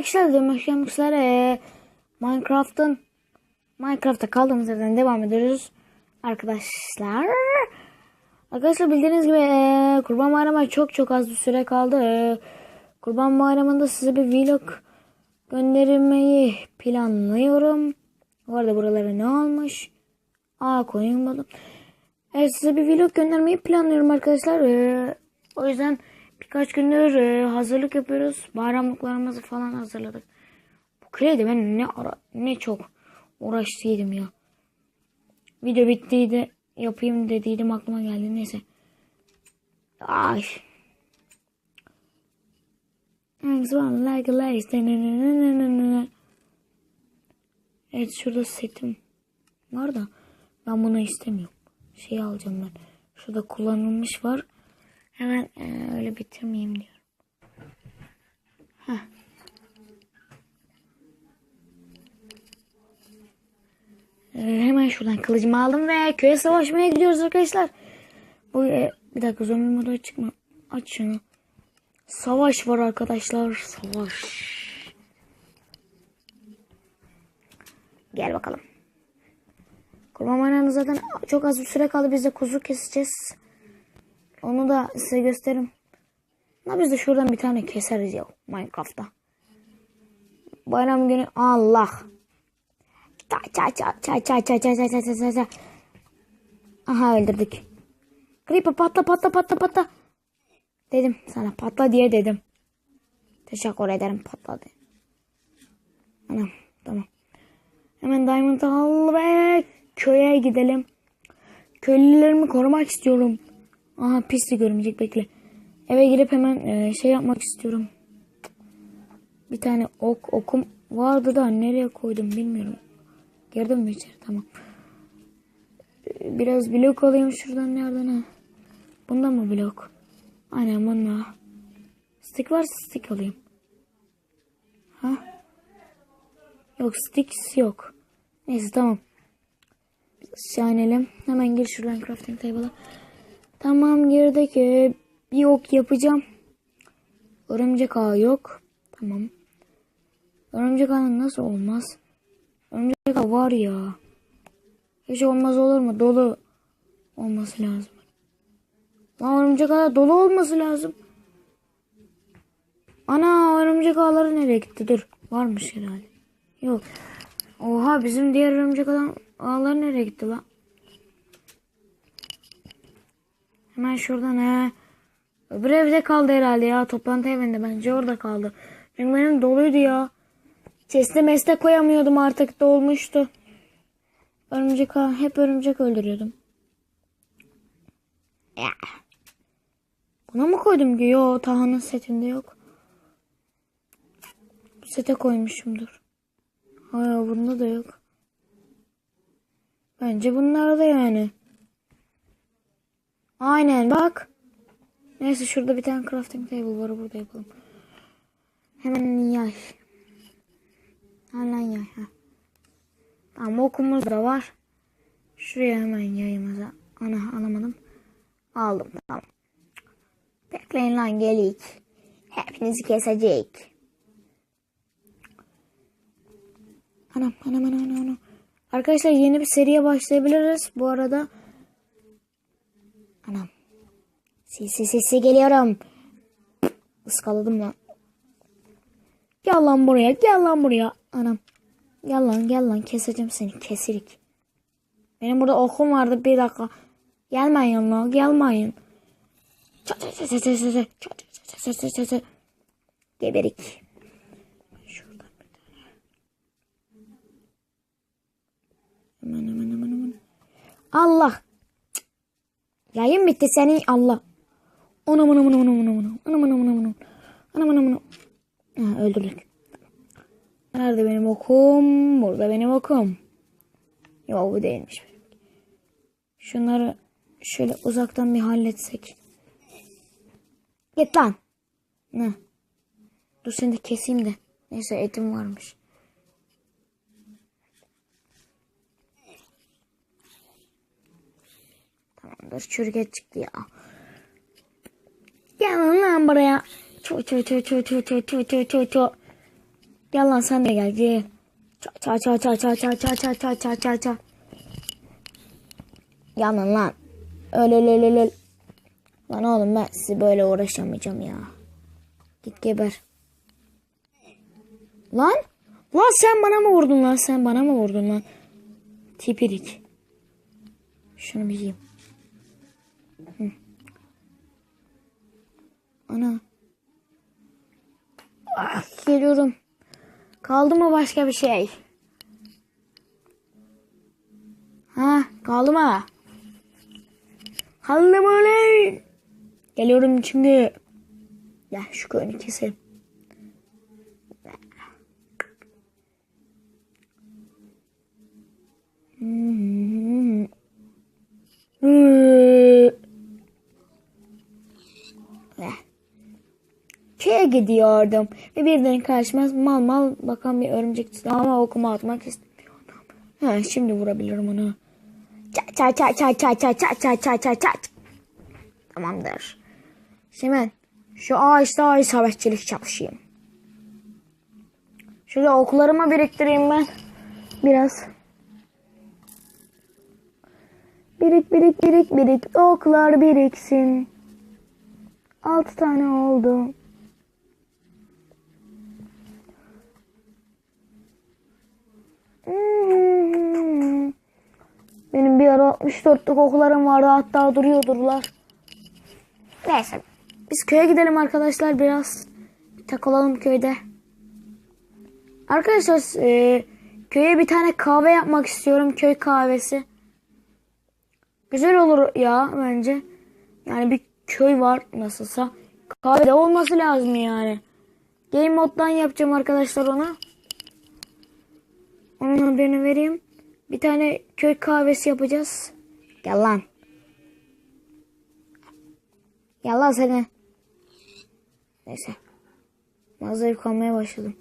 arkadaşlar demişler ee, Minecraft'ın Minecraft'ta kaldığımız yerden devam ediyoruz arkadaşlar. Arkadaşlar bildiğiniz gibi ee, Kurban Bayramı'na çok çok az bir süre kaldı. Ee, Kurban Bayramı'nda size bir vlog göndermeyi planlıyorum. Bu arada buralara ne olmuş? Aa koyulmadım. Evet size bir vlog göndermeyi planlıyorum arkadaşlar. Ee, o yüzden birkaç gündür e, hazırlık yapıyoruz. Bayramlıklarımızı falan hazırladık. Bu kredi ben ne ara ne çok uğraştıydım ya. Video bittiydi. Yapayım dediydim aklıma geldi. Neyse. Ay. Hangs one like a lace. Evet şurada setim var da ben bunu istemiyorum. Şey alacağım ben. Şurada kullanılmış var. Hemen e, öyle bitirmeyeyim diyorum. E, hemen şuradan kılıcımı aldım ve köye savaşmaya gidiyoruz arkadaşlar. Bu e, bir dakika zombi modu açık mı? Aç şunu. Savaş var arkadaşlar. Savaş. Gel bakalım. Kurban zaten çok az bir süre kaldı. Biz de kuzu keseceğiz. Onu da size gösteririm. Ama biz de şuradan bir tane keseriz ya Minecraft'ta. Bayram günü Allah. Çay çay çay çay çay çay çay çay çay çay çay. Aha öldürdük. Creeper patla patla patla patla. Dedim sana patla diye dedim. Teşekkür ederim patladı. Anam tamam. Hemen Diamond al ve köye gidelim. Köylülerimi korumak istiyorum. Aha pisli görünecek bekle. Eve girip hemen e, şey yapmak istiyorum. Bir tane ok okum vardı da nereye koydum bilmiyorum. Girdim mi içeri tamam. Biraz blok alayım şuradan nereden ha. Bundan mı blok? Aynen bununla. Stick varsa stick alayım. Ha? Yok sticks yok. Neyse tamam. Aşağı inelim. Hemen gir şuradan crafting table'a. Tamam. Ee, bir ok yapacağım. Örümcek ağı yok. Tamam. Örümcek ağı nasıl olmaz? Örümcek ağı var ya. Hiç olmaz olur mu? Dolu olması lazım. Lan örümcek ağı dolu olması lazım. Ana örümcek ağları nereye gitti? Dur. Varmış herhalde. Yok. Oha bizim diğer örümcek ağları nereye gitti lan? Hemen şuradan he. Öbür evde kaldı herhalde ya. Toplantı evinde bence orada kaldı. Çünkü benim doluydu ya. Chest'e meste koyamıyordum artık dolmuştu. Örümcek hep örümcek öldürüyordum. Buna mı koydum ki? Yo Taha'nın setinde yok. Sete koymuşumdur. Hayır bunda da yok. Bence bunlarda yani. Aynen bak. Neyse şurada bir tane crafting table var burada yapalım. Hemen yay. Hemen yay. Ha. Tamam okumuz da var. Şuraya hemen yayımıza. Ana alamadım. Aldım tamam. Bekleyin lan gelik. Hepinizi kesecek. Anam anam anam anam. Arkadaşlar yeni bir seriye başlayabiliriz. Bu arada Anam. Sesi sesi geliyorum. Iskaladım lan. Gel lan buraya gel lan buraya. Anam. Gel lan gel lan keseceğim seni kesirik. Benim burada okum vardı bir dakika. Gelmeyin lan gelmeyin. Geberik. Allah Yayın bitti senin Allah. Ona mına mına mına mına mına. Ona mına mına mına. Ona mına mına. Ha, öldürdük. Nerede benim okum? Burada benim okum. Yok bu değilmiş. Şunları şöyle uzaktan bir halletsek. Git lan. Ne? Dur seni de keseyim de. Neyse etim varmış. Tamamdır. Çürük çıktı ya. Gel lan buraya. Ço ço ço ço ço ço ço ço ço ço. Gel lan sen de gel gel. Ça ça ça ça ça ça ça ça ça ça ça. Gel lan lan. Öl öl öl öl. Lan oğlum ben sizi böyle uğraşamayacağım ya. Git geber. Lan. Lan sen bana mı vurdun lan? Sen bana mı vurdun lan? Tipirik. Şunu bir yiyeyim. Hı. Ana. Ah, geliyorum. Kaldı mı başka bir şey? Ha, kaldı mı? Kaldı mı lan? Geliyorum çünkü. Ya şu köyünü keselim. Hmm. Hmm. Eh. Köye gidiyordum ve birden karşıma mal mal bakan bir örümcek çıktı ama okuma atmak istemiyordum. Ha, şimdi vurabilirim onu. Ça ça ça ça ça ça ça ça ça ça. Tamamdır. Şimdi şu ağaçta isabetçilik çalışayım. Şöyle oklarımı biriktireyim ben. Biraz. Birik birik birik birik oklar biriksin. Altı tane oldu. Hmm. Benim bir ara 64'lük oklarım vardı hatta duruyordurlar. Neyse biz köye gidelim arkadaşlar biraz. Bir takılalım köyde. Arkadaşlar e, köye bir tane kahve yapmak istiyorum köy kahvesi. Güzel olur ya bence. Yani bir köy var nasılsa. Kahvede olması lazım yani. Game moddan yapacağım arkadaşlar onu. Onun haberini vereyim. Bir tane köy kahvesi yapacağız. Gel lan. Gel lan seni. Neyse. Biraz zayıf kalmaya başladım.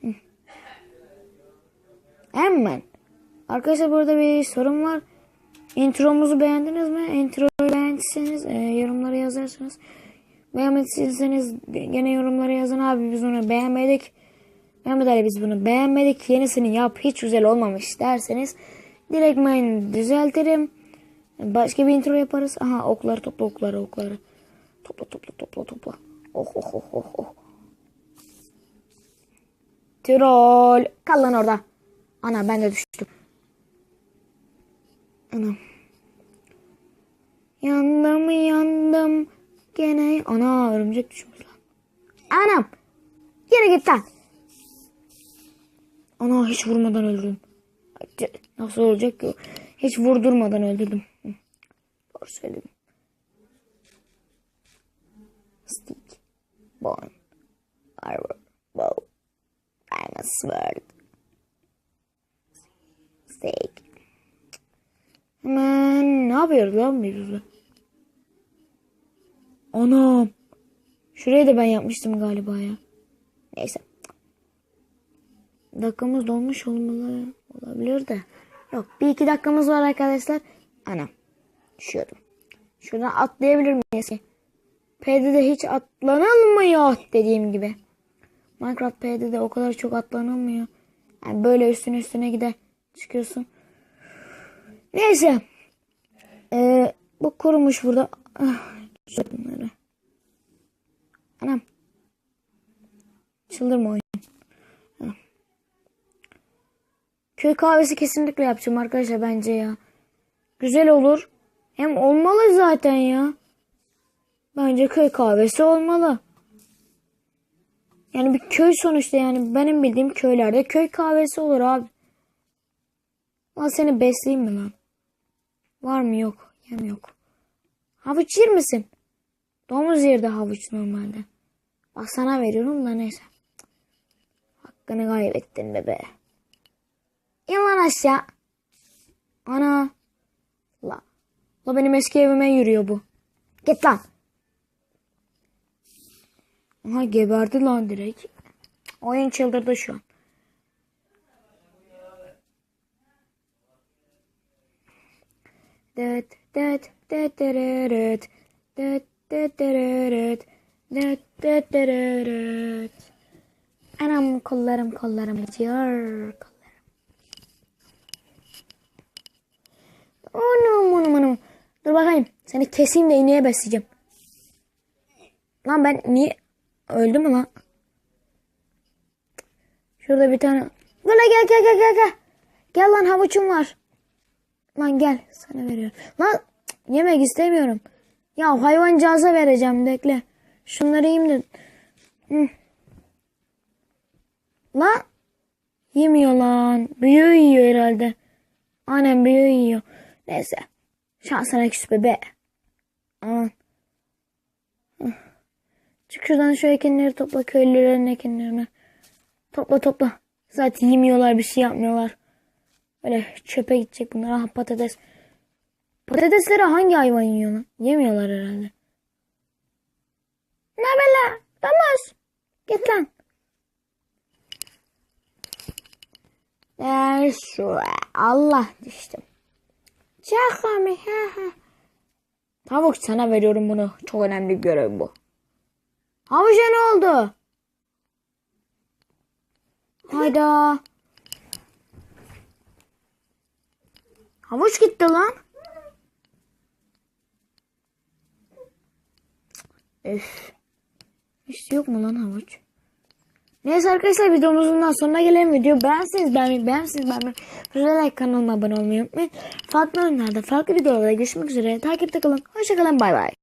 Hı. Hemen. Arkadaşlar burada bir sorun var. Intromuzu beğendiniz mi? Introyu beğendiyseniz e, yorumlara yazarsanız. Beğenmediyseniz gene yorumlara yazın abi biz onu beğenmedik. Mehmet biz bunu beğenmedik. Yenisini yap hiç güzel olmamış derseniz direkt ben düzeltirim. Başka bir intro yaparız. Aha okları topla okları okları. Topla topla topla topla. Oh oh oh oh oh. Troll. Kal lan orada. Ana ben de düştüm. Anam. Yandım yandım. Gene. Ana örümcek düşmüş lan. Anam. Yere git lan. Ana hiç vurmadan öldürdüm. Nasıl olacak ki? Hiç vurdurmadan öldürdüm. Doğru söyledim. Stick. Bone. Arrow. Bow. Diamond sword. Steak. Hemen ne yapıyoruz lan biz? Anam. Şurayı da ben yapmıştım galiba ya. Neyse. Dakikamız dolmuş olmalı olabilir de. Yok bir iki dakikamız var arkadaşlar. Anam. Düşüyordum. Şuradan atlayabilir miyiz ki? P'de hiç atlanılmıyor dediğim gibi. Minecraft P'de de o kadar çok atlanılmıyor. Yani böyle üstüne üstüne gider çıkıyorsun. Neyse. Ee, bu kurumuş burada. Ah, bunları. Anam. Çıldırma oyun. Ah. Köy kahvesi kesinlikle yapacağım arkadaşlar bence ya. Güzel olur. Hem olmalı zaten ya. Bence köy kahvesi olmalı. Yani bir köy sonuçta yani benim bildiğim köylerde köy kahvesi olur abi. Lan seni besleyeyim mi lan? Var mı yok. Yem yok. Havuç yer misin? Domuz yerde havuç normalde. Bak sana veriyorum da neyse. Hakkını kaybettin bebe. İn lan aşağı. Ana. La. La benim eski evime yürüyor bu. Git lan. Aha geberdi lan direkt. Oyun çıldırdı şu an. Det det det dereret. Det det dereret. Det det dereret. Anam kollarım kollarım acıyor. Kollarım. Anam anam anam. Dur bakayım. Seni keseyim de ineğe besleyeceğim. Lan ben niye öldüm mü lan? Şurada bir tane. Gel gel gel gel gel gel. Gel lan havuçum var. Lan gel sana veriyorum. Lan yemek istemiyorum. Ya hayvancağıza vereceğim bekle. Şunları yiyeyim de. Hı. Lan yemiyor lan. Büyüğü yiyor herhalde. Annem büyüğü yiyor. Neyse. Şansına küs bebe. Aman. Hı. Çık şuradan şu ekinleri topla köylülerin ekinlerini. Topla topla. Zaten yemiyorlar bir şey yapmıyorlar. Öyle çöpe gidecek bunlar. Aha patates. Patatesleri hangi hayvan yiyor lan? Yemiyorlar herhalde. Ne bela? Domuz. Git lan. Ee, Allah düştüm. Ha ha. Tavuk sana veriyorum bunu. Çok önemli bir görev bu. Havuca ne oldu? Hayda. Havuç gitti lan. Üf. Hiç yok mu lan havuç? Neyse arkadaşlar videomuzun daha sonuna gelelim. Video beğenseniz beğenmeyi, beğenseniz beğenmeyi. Güzel like kanalıma abone olmayı unutmayın. Farklı oyunlarda, farklı videolarda görüşmek üzere. Takipte kalın. Hoşçakalın. Bay bay.